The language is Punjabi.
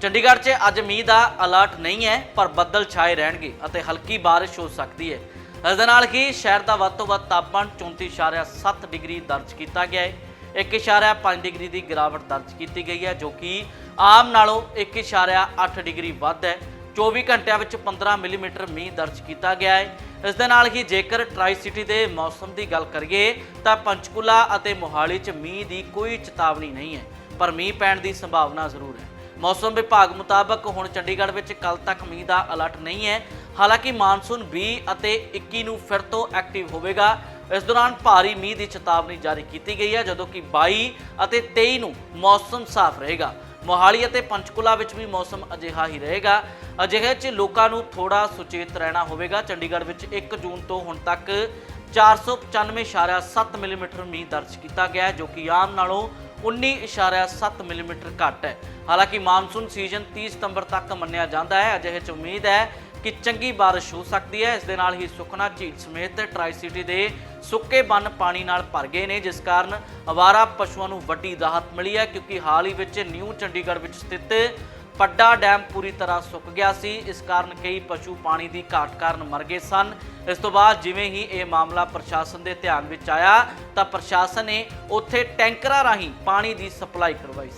ਚੰਡੀਗੜ੍ਹ 'ਚ ਅੱਜ ਮੀਂਹ ਦਾ ਅਲਰਟ ਨਹੀਂ ਹੈ, ਪਰ ਬੱਦਲ ਛਾਏ ਰਹਿਣਗੇ ਅਤੇ ਹਲਕੀ ਬਾਰਿਸ਼ ਹੋ ਸਕਦੀ ਹੈ। ਇਸ ਦੇ ਨਾਲ ਹੀ ਸ਼ਹਿਰ ਦਾ ਵੱਧ ਤੋਂ ਵੱਧ ਤਾਪਮਾਨ 34.7 ਡਿਗਰੀ ਦਰਜ ਕੀਤਾ ਗਿਆ ਹੈ। 1.5 ਡਿਗਰੀ ਦੀ ਗਿਰਾਵਟ ਦਰਜ ਕੀਤੀ ਗਈ ਹੈ, ਜੋ ਕਿ ਆਮ ਨਾਲੋਂ 1.8 ਡਿਗਰੀ ਵੱਧ ਹੈ। 24 ਘੰਟਿਆਂ ਵਿੱਚ 15 ਮਿਲੀਮੀਟਰ ਮੀਂਹ ਦਰਜ ਕੀਤਾ ਗਿਆ ਹੈ। ਇਸ ਦੇ ਨਾਲ ਹੀ ਜੇਕਰ ਟਰਾਈ ਸਿਟੀ ਦੇ ਮੌਸਮ ਦੀ ਗੱਲ ਕਰੀਏ, ਤਾਂ ਪੰਚਕੂਲਾ ਅਤੇ ਮੋਹਾਲੀ 'ਚ ਮੀਂਹ ਦੀ ਕੋਈ ਚੇਤਾਵਨੀ ਨਹੀਂ ਹੈ, ਪਰ ਮੀਂਹ ਪੈਣ ਦੀ ਸੰਭਾਵਨਾ ਜ਼ਰੂਰ ਹੈ। ਮੌਸਮ ਵਿਭਾਗ ਮੁਤਾਬਕ ਹੁਣ ਚੰਡੀਗੜ੍ਹ ਵਿੱਚ ਕੱਲ ਤੱਕ ਮੀਂਹ ਦਾ ਅਲਰਟ ਨਹੀਂ ਹੈ। ਹਾਲਾਂਕਿ ਮਾਨਸੂਨ 20 ਅਤੇ 21 ਨੂੰ ਫਿਰ ਤੋਂ ਐਕਟਿਵ ਹੋਵੇਗਾ। ਇਸ ਦੌਰਾਨ ਭਾਰੀ ਮੀਂਹ ਦੀ ਚੇਤਾਵਨੀ ਜਾਰੀ ਕੀਤੀ ਗਈ ਹੈ, ਜਦੋਂ ਕਿ 22 ਅਤੇ 23 ਨੂੰ ਮੌਸਮ ਸਾਫ਼ ਰਹੇਗਾ। ਮੋਹਾਲੀ ਅਤੇ ਪੰਚਕੂਲਾ ਵਿੱਚ ਵੀ ਮੌਸਮ ਅਜਿਹਾ ਹੀ ਰਹੇਗਾ। ਅਜਿਹੇ 'ਚ ਲੋਕਾਂ ਨੂੰ ਥੋੜਾ ਸੁਚੇਤ ਰਹਿਣਾ ਹੋਵੇਗਾ। ਚੰਡੀਗੜ੍ਹ ਵਿੱਚ 1 ਜੂਨ ਤੋਂ ਹੁਣ ਤੱਕ 495.7 ਮਿਲੀਮੀਟਰ ਮੀਂਹ ਦਰਜ ਕੀਤਾ ਗਿਆ ਜੋ ਕਿ ਆਮ ਨਾਲੋਂ 19.7 ਮਿਲੀਮੀਟਰ ਘੱਟ ਹੈ। ਹਾਲਾਂਕਿ ਮਾਨਸੂਨ ਸੀਜ਼ਨ 30 ਸਤੰਬਰ ਤੱਕ ਮੰਨਿਆ ਜਾਂਦਾ ਹੈ। ਅਜਿਹੇ 'ਚ ਉਮੀਦ ਹੈ ਕਿ ਚੰਗੀ ਬਾਰਿਸ਼ ਹੋ ਸਕਦੀ ਹੈ। ਇਸ ਦੇ ਨਾਲ ਹੀ ਸੁਖਨਾ ਝੀਲ ਸਮੇਤ ਟਰਾਈ ਸਿਟੀ ਦੇ ਸੁੱਕੇ ਬੰਨ ਪਾਣੀ ਨਾਲ ਭਰ ਗਏ ਨੇ, ਜਿਸ ਕਾਰਨ ਅਵਾਰਾ ਪਸ਼ੂਆਂ ਨੂੰ ਵੱਡੀ ਰਾਹਤ ਮਿਲੀ ਹੈ, ਕਿਉਂਕਿ ਹਾਲ ਹੀ ਵਿੱਚ ਨਿਊ ਚੰਡੀਗੜ੍ਹ ਵਿੱਚ ਸਥਿਤ ਪੱਡਾ ਡੈਮ ਪੂਰੀ ਤਰ੍ਹਾਂ ਸੁੱਕ ਗਿਆ ਸੀ। ਇਸ ਕਾਰਨ ਕਈ ਪਸ਼ੂ ਪਾਣੀ ਦੀ ਘਾਟ ਕਾਰਨ ਮਰ ਗਏ ਸਨ। ਇਸ ਤੋਂ ਬਾਅਦ ਜਿਵੇਂ ਹੀ ਇਹ ਮਾਮਲਾ ਪ੍ਰਸ਼ਾਸਨ ਦੇ ਧਿਆਨ ਵਿੱਚ ਆਇਆ, ਤਾਂ ਪ੍ਰਸ਼ਾਸਨ ਨੇ ਉੱਥੇ ਟੈਂਕਰਾਂ ਰਾਹੀਂ ਪਾਣੀ ਦੀ ਸਪਲਾਈ ਕਰਵਾਈ ਸੀ।